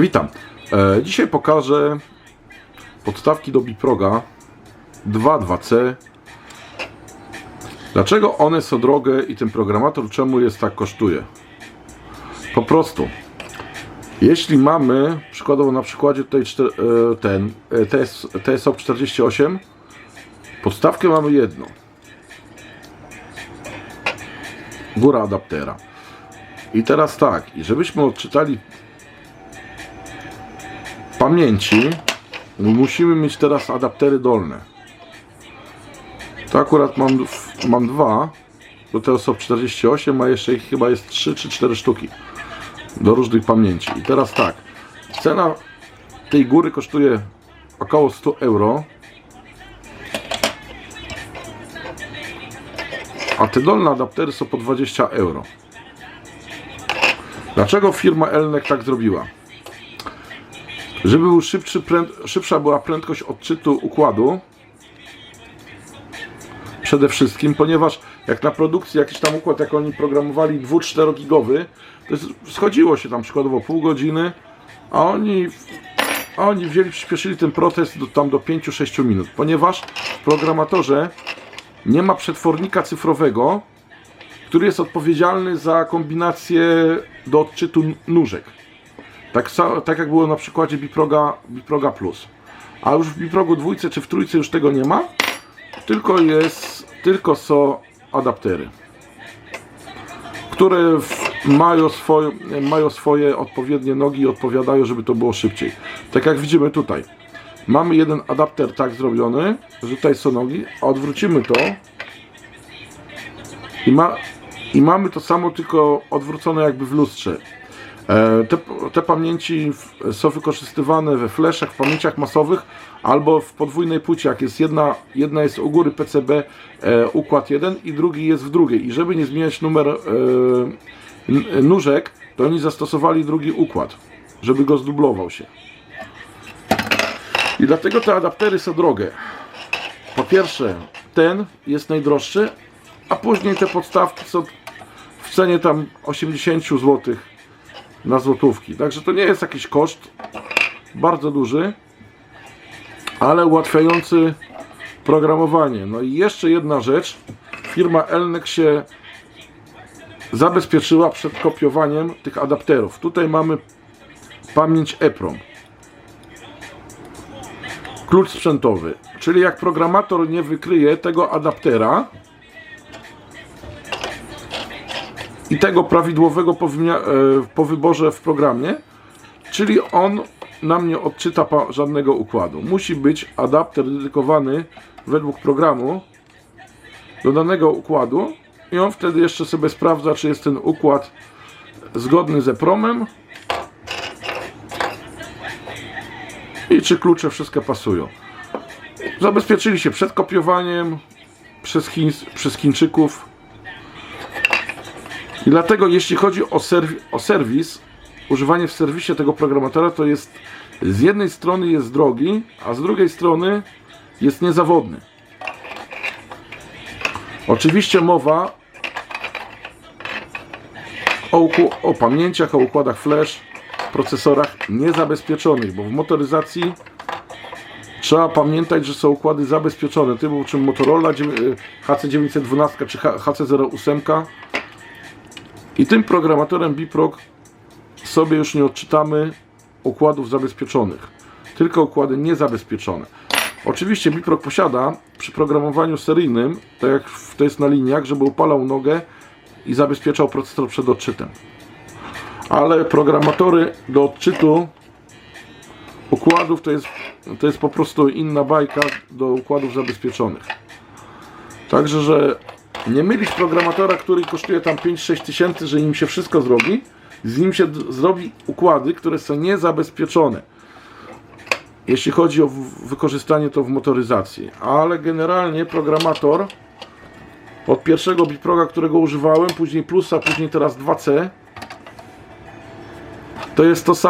Witam. E, dzisiaj pokażę podstawki do Biproga 2.2c. Dlaczego one są drogie i ten programator czemu jest tak kosztuje? Po prostu. Jeśli mamy, przykładowo na przykładzie tutaj e, ten TS, TSO 48, podstawkę mamy jedną. Góra adaptera. I teraz tak, i żebyśmy odczytali pamięci musimy mieć teraz adaptery dolne. To akurat mam, mam dwa, do tego są 48, a jeszcze ich chyba jest 3 czy 4 sztuki do różnych pamięci. I teraz tak, cena tej góry kosztuje około 100 euro. A te dolne adaptery są po 20 euro. Dlaczego firma Elnek tak zrobiła? Żeby był szybszy, pręd, szybsza była prędkość odczytu układu. Przede wszystkim, ponieważ jak na produkcji jakiś tam układ, jak oni programowali 2-4 gigowy, to schodziło się tam przykładowo pół godziny, a oni, a oni wzięli, przyspieszyli ten proces do, tam do 5-6 minut, ponieważ w programatorze nie ma przetwornika cyfrowego, który jest odpowiedzialny za kombinację do odczytu nóżek. Tak, tak jak było na przykładzie Biproga, Biproga Plus. A już w Biprogu dwójce czy w trójce już tego nie ma, tylko jest, tylko są adaptery, które mają, swoje, mają swoje odpowiednie nogi i odpowiadają, żeby to było szybciej. Tak jak widzimy tutaj. Mamy jeden adapter tak zrobiony, że tutaj są nogi, a odwrócimy to i, ma, i mamy to samo, tylko odwrócone jakby w lustrze. E, Te, te pamięci są wykorzystywane we fleszach, w pamięciach masowych albo w podwójnej płycie, jak jest jedna, jedna jest u góry PCB e, układ jeden i drugi jest w drugiej. I żeby nie zmieniać numer e, nóżek, to oni zastosowali drugi układ, żeby go zdublował się. I dlatego te adaptery są drogie. Po pierwsze, ten jest najdroższy, a później te podstawki są w cenie tam 80 zł na złotówki. Także to nie jest jakiś koszt bardzo duży, ale ułatwiający programowanie. No i jeszcze jedna rzecz. Firma Elnek się zabezpieczyła przed kopiowaniem tych adapterów. Tutaj mamy pamięć EPROM. Klucz sprzętowy. Czyli jak programator nie wykryje tego adaptera, i tego prawidłowego po, e, po wyborze w programie, czyli on nam nie odczyta żadnego układu. Musi być adapter dedykowany według programu do danego układu i on wtedy jeszcze sobie sprawdza, czy jest ten układ zgodny z EPROMem i czy klucze wszystkie pasują. Zabezpieczyli się przed kopiowaniem przez, Chiń, przez Chińczyków. I dlatego jeśli chodzi o, o serwis, używanie w serwisie tego programatora to jest z jednej strony jest drogi, a z drugiej strony jest niezawodny. Oczywiście mowa o, o pamięciach, o układach flash, procesorach niezabezpieczonych, bo w motoryzacji trzeba pamiętać, że są układy zabezpieczone, typu czym Motorola dziewię- HC912 czy H- HC08 i tym programatorem Biprog sobie już nie odczytamy układów zabezpieczonych, tylko układy niezabezpieczone. Oczywiście Biprog posiada przy programowaniu seryjnym, tak jak to jest na liniach, żeby upalał nogę i zabezpieczał procesor przed odczytem. Ale programatory do odczytu układów to jest, to jest po prostu inna bajka do układów zabezpieczonych. Także, że nie mylić programatora, który kosztuje tam 5-6 tysięcy, że im się wszystko zrobi, z nim się zrobi układy, które są niezabezpieczone. Jeśli chodzi o wykorzystanie to w motoryzacji. Ale generalnie programator od pierwszego biproga, którego używałem, później plusa, później teraz 2C, to jest to samo.